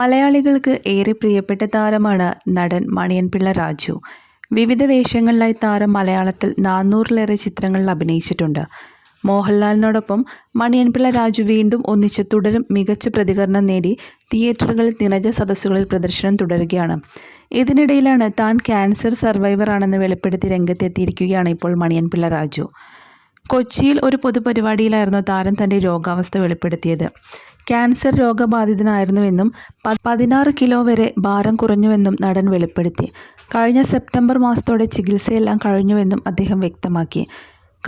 മലയാളികൾക്ക് ഏറെ പ്രിയപ്പെട്ട താരമാണ് നടൻ മണിയൻപിള്ള രാജു. വിവിധ വേഷങ്ങളിലായി താരം മലയാളത്തിൽ നാനൂറിലേറെ ചിത്രങ്ങളിൽ അഭിനയിച്ചിട്ടുണ്ട്. മോഹൻലാലിനോടൊപ്പം മണിയൻപിള്ള രാജു വീണ്ടും ഒന്നിച്ച് തുടരും മികച്ച പ്രതികരണം നേടി തിയേറ്ററുകളിൽ നിറഞ്ഞ സദസ്സുകളിൽ പ്രദർശനം തുടരുകയാണ്. ഇതിനിടയിലാണ് താൻ ക്യാൻസർ സർവൈവർ ആണെന്ന് വെളിപ്പെടുത്തി രംഗത്തെത്തിയിരിക്കുകയാണ് ഇപ്പോൾ മണിയൻപിള്ള രാജു. കൊച്ചിയിൽ ഒരു പൊതുപരിപാടിയിലായിരുന്നു താരം തന്റെ രോഗാവസ്ഥ വെളിപ്പെടുത്തിയത്. ക്യാൻസർ രോഗബാധിതനായിരുന്നുവെന്നും പതിനാറ് കിലോ വരെ ഭാരം കുറഞ്ഞുവെന്നും നടൻ വെളിപ്പെടുത്തി. കഴിഞ്ഞ സെപ്റ്റംബർ മാസത്തോടെ ചികിത്സയെല്ലാം കഴിഞ്ഞുവെന്നും അദ്ദേഹം വ്യക്തമാക്കി.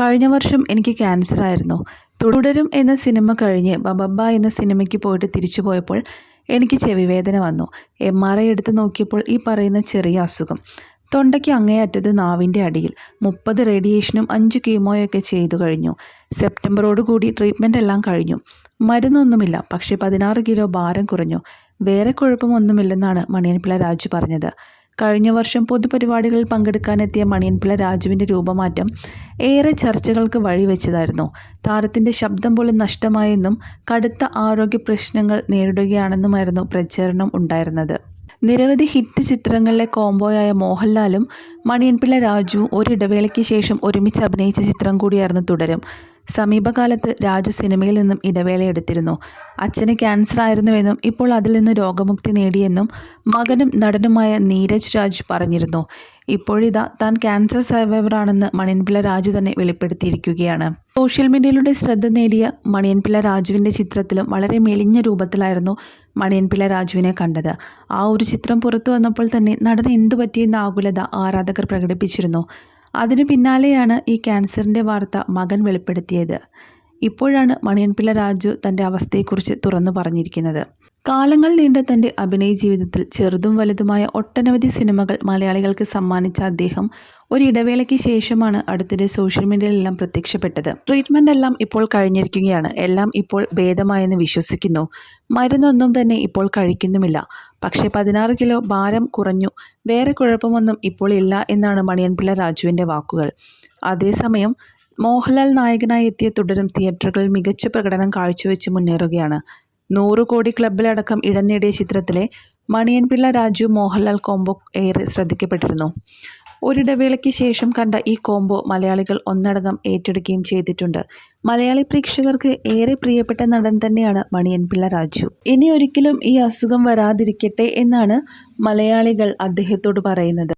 കഴിഞ്ഞ വർഷം എനിക്ക് ക്യാൻസർ ആയിരുന്നു തുടരും എന്ന സിനിമ കഴിഞ്ഞ് ബബബ എന്ന സിനിമയ്ക്ക് പോയിട്ട് തിരിച്ചു പോയപ്പോൾ എനിക്ക് ചെവിവേദന വന്നു. എം ആർ ഐ എടുത്ത് നോക്കിയപ്പോൾ ഈ പറയുന്ന ചെറിയ അസുഖം. തൊണ്ടയ്ക്ക് അങ്ങേയറ്റത് നാവിന്റെ അടിയിൽ. മുപ്പത് റേഡിയേഷനും അഞ്ച് കീമോയൊക്കെ ചെയ്തു കഴിഞ്ഞു. സെപ്റ്റംബറോടുകൂടി ട്രീറ്റ്മെന്റ് എല്ലാം കഴിഞ്ഞു. മരുന്നൊന്നുമില്ല പക്ഷേ പതിനാറ് കിലോ ഭാരം കുറഞ്ഞു. വേറെ കുഴപ്പമൊന്നുമില്ലെന്നാണ് മണിയൻപിള്ള രാജു പറഞ്ഞത്. കഴിഞ്ഞ വർഷം പൊതുപരിപാടികളിൽ പങ്കെടുക്കാനെത്തിയ മണിയൻപിള്ള രാജുവിന്റെ രൂപമാറ്റം ഏറെ ചർച്ചകൾക്ക് വഴിവെച്ചതായിരുന്നു. താരത്തിന്റെ ശബ്ദം പോലും നഷ്ടമായെന്നും കടുത്ത ആരോഗ്യ പ്രശ്നങ്ങൾ നേരിടുകയാണെന്നുമായിരുന്നു പ്രചരണം ഉണ്ടായിരുന്നത്. നിരവധി ഹിറ്റ് ചിത്രങ്ങളിലെ കോംബോയായ മോഹൻലാലും മണിയൻപിള്ള രാജു ഒരിടവേളയ്ക്ക് ശേഷം ഒരുമിച്ച് അഭിനയിച്ച ചിത്രം കൂടിയായിരുന്നു തുടരും. സമീപകാലത്ത് രാജു സിനിമയിൽ നിന്നും ഇടവേള ഇടവേളയെടുത്തിരുന്നു അച്ഛന് ക്യാൻസർ ആയിരുന്നുവെന്നും ഇപ്പോൾ അതിൽ നിന്ന് രോഗമുക്തി നേടിയെന്നും മകനും നടനുമായ നീരജ് രാജ് പറഞ്ഞിരുന്നു. ഇപ്പോഴിതാ താൻ ക്യാൻസർ സർവൈവറാണെന്ന് മണിയൻപിള്ള രാജു തന്നെ വെളിപ്പെടുത്തിയിരിക്കുകയാണ്. സോഷ്യൽ മീഡിയയിലൂടെ ശ്രദ്ധ നേടിയ മണിയൻപിള്ള രാജുവിന്റെ ചിത്രത്തിലും വളരെ മെലിഞ്ഞ രൂപത്തിലായിരുന്നു മണിയൻപിള്ള രാജുവിനെ കണ്ടത്. ആ ഒരു ചിത്രം പുറത്തു വന്നപ്പോൾ തന്നെ നടൻ എന്തു പറ്റിയെന്ന ആകുലത ആരാധകർ പ്രകടിപ്പിച്ചിരുന്നു. അതിനു പിന്നാലെയാണ് ഈ ക്യാൻസറിന്റെ വാർത്ത മകൻ വെളിപ്പെടുത്തിയത്. ഇപ്പോഴാണ് മണിയൻപിള്ള രാജു തന്റെ അവസ്ഥയെക്കുറിച്ച് തുറന്നു പറഞ്ഞിരിക്കുന്നത്. കാലങ്ങൾ നീണ്ട തന്റെ അഭിനയ ജീവിതത്തിൽ ചെറുതും വലുതുമായ ഒട്ടനവധി സിനിമകൾ മലയാളികൾക്ക് സമ്മാനിച്ച അദ്ദേഹം ഒരിടവേളയ്ക്ക് ശേഷമാണ് അടുത്തിടെ സോഷ്യൽ മീഡിയയിലെല്ലാം പ്രത്യക്ഷപ്പെട്ടത്. ട്രീറ്റ്മെന്റ് എല്ലാം ഇപ്പോൾ കഴിഞ്ഞിരിക്കുകയാണ്. എല്ലാം ഇപ്പോൾ ഭേദമായെന്ന് വിശ്വസിക്കുന്നു. മരുന്നൊന്നും തന്നെ ഇപ്പോൾ കഴിക്കുന്നുമില്ല. പക്ഷേ പതിനാറ് കിലോ ഭാരം കുറഞ്ഞു. വേറെ കുഴപ്പമൊന്നും ഇപ്പോൾ ഇല്ല എന്നാണ് മണിയൻപിള്ള രാജുവിന്റെ വാക്കുകൾ. അതേസമയം മോഹൻലാൽ നായകനായി എത്തിയ തുടരും തിയേറ്ററുകളിൽ മികച്ച പ്രകടനം കാഴ്ചവെച്ച് മുന്നേറുകയാണ്. നൂറ് കോടി ക്ലബിലടക്കം ഇടം നേടിയ ചിത്രത്തിലെ മണിയൻപിള്ള രാജു മോഹൻലാൽ കോംബോ ഏറെ ശ്രദ്ധിക്കപ്പെട്ടിരുന്നു. ഒരിടവേളയ്ക്ക് ശേഷം കണ്ട ഈ കോംബോ മലയാളികൾ ഒന്നടങ്കം ഏറ്റെടുക്കുകയും ചെയ്തിട്ടുണ്ട്. മലയാളി പ്രേക്ഷകർക്ക് ഏറെ പ്രിയപ്പെട്ട നടൻ തന്നെയാണ് മണിയൻപിള്ള രാജു. ഇനി ഒരിക്കലും ഈ അസുഖം വരാതിരിക്കട്ടെ എന്നാണ് മലയാളികൾ അദ്ദേഹത്തോട് പറയുന്നത്.